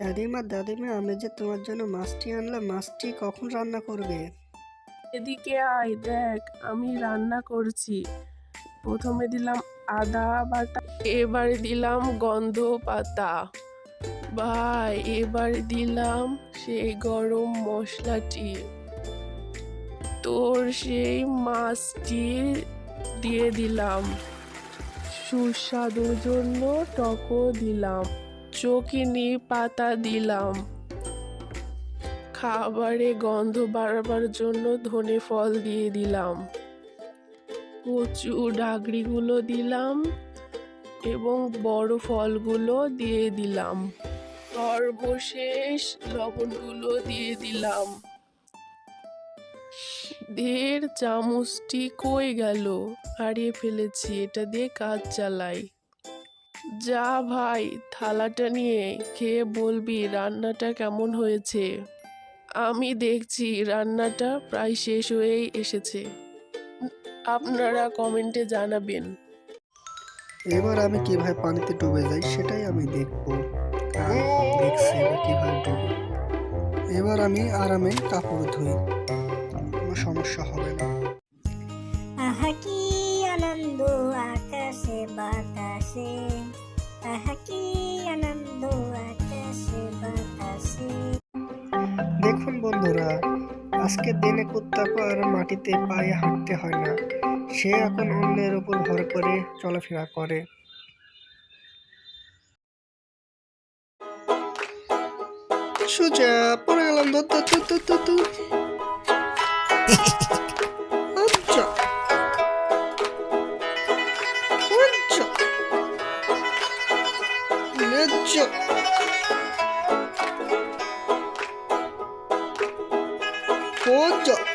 দাদিমা দাদিমা, আমি যে তোমার জন্য মাছটি আনলাম, মাছটি কখন রান্না করবে? এদিকে আয়, দেখ, আমি রান্না করছি। প্রথমে দিলাম আদা বাটা, এবারে দিলাম গন্ধ পাতা ভাই, এবারে দিলাম সেই গরম মশলাটি। তোর সেই মাছটি দিয়ে দিলাম। সুস্বাদুর জন্য টকও দিলাম। চকিনি পাতা দিলাম। খাবারে গন্ধ বাড়াবার জন্য ধনে ফল দিয়ে দিলাম। কচু ডাগরিগুলো দিলাম এবং বড় ফলগুলো দিয়ে দিলাম। সর্বশেষ লবণগুলো দিয়ে দিলাম। দেড় চামচটি কই গেল? হারিয়ে ফেলেছি, এটা দিয়ে কাজ চালাই। যা ভাই থালাটা নিয়ে খেয়ে বলবি রান্নাটা কেমন হয়েছে। আমি দেখছি রান্নাটা প্রায় শেষ হয়েই এসেছে। আপনারা কমেন্টে জানাবেন। এবার আমি কীভাবে পানিতে ডুবে যাই সেটাই আমি দেখব। দেখছি এবার কীভাবে ডুবে। এবার আমি আরামে কাপড় ধুই। কোনো সমস্যা হবে না। আহা কি আনন্দ আকাশে বাতাসে। বন্ধুরা, আজকে দিনে কুত্তাকে আর মাটিতে পায়ে হাঁটতে হয় না। সে এখন অন্যের উপর ভর করে চলাফেরা করে। সুজা পড়ে গেলাম। আচ্ছা। আচ্ছা। 活着。